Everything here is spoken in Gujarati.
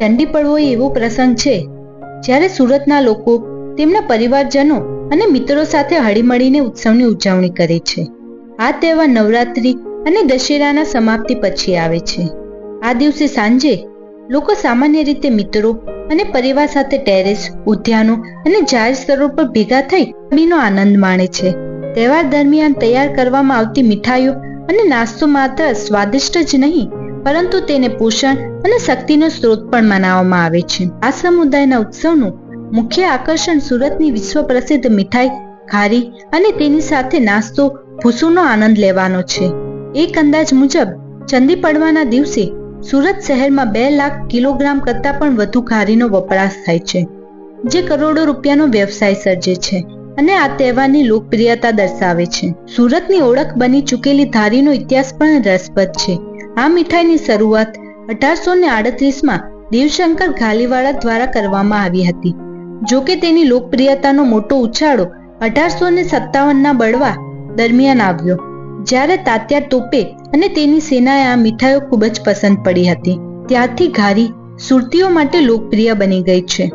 ચંડી પડવો એવો પ્રસંગ છે. જ્યારે સુરતના લોકો તેમના પરિવારજનો અને મિત્રો સાથે હળીમળીને ઉત્સવની ઉજવણી કરે છે. આ તહેવાર નવરાત્રી અને દશેરાના સમાપ્તિ પછી આવે છે. આ દિવસે સાંજે લોકો સામાન્ય રીતે મિત્રો અને પરિવાર સાથે ટેરેસ, ઉદ્યાનો અને જાહેર સ્થળો પર ભેગા થઈ હોળીનો આનંદ માણે છે. તહેવાર દરમિયાન તૈયાર કરવામાં આવતી મીઠાઈઓ અને નાસ્તો માત્ર સ્વાદિષ્ટ જ નહીં પરંતુ તેને પોષણ અને શક્તિનો સ્ત્રોત પણ મનાવવામાં આવે છે. આ સમુદાયના ઉત્સવનું મુખ્ય આકર્ષણ સુરતની વિશ્વ પ્રસિદ્ધ મીઠાઈ, ખારી અને તેની સાથે નાસ્તો, ભૂસુનો આનંદ લેવાનો છે. એક અંદાજ મુજબ, ચંદી પડવાના દિવસે સુરત શહેરમાં બે લાખ કિલોગ્રામ કરતાં પણ વધુ ખારીનો વપરાશ થાય છે, જે કરોડો રૂપિયાનો વ્યવસાય સર્જે છે અને આ તહેવારની લોકપ્રિયતા દર્શાવે છે. સુરતની ઓળખ બની ચૂકેલી ધારીનો ઇતિહાસ પણ રસપ્રદ છે. આ મીઠાઈની શરૂઆત અઢારસો ને આડત્રીસમાં દેવશંકર ઘાલીવાળા દ્વારા કરવામાં આવી હતી. જો કે તેની લોકપ્રિયતાનો મોટો ઉછાળો અઢારસો ને સત્તાવનના બળવા દરમિયાન આવ્યો, જ્યારે તાત્યા તોપે અને તેની સેનાએ આ મીઠાઈઓ ખૂબ જ પસંદ પડી હતી. ત્યારથી ઘારી સુરતીઓ માટે લોકપ્રિય બની ગઈ છે.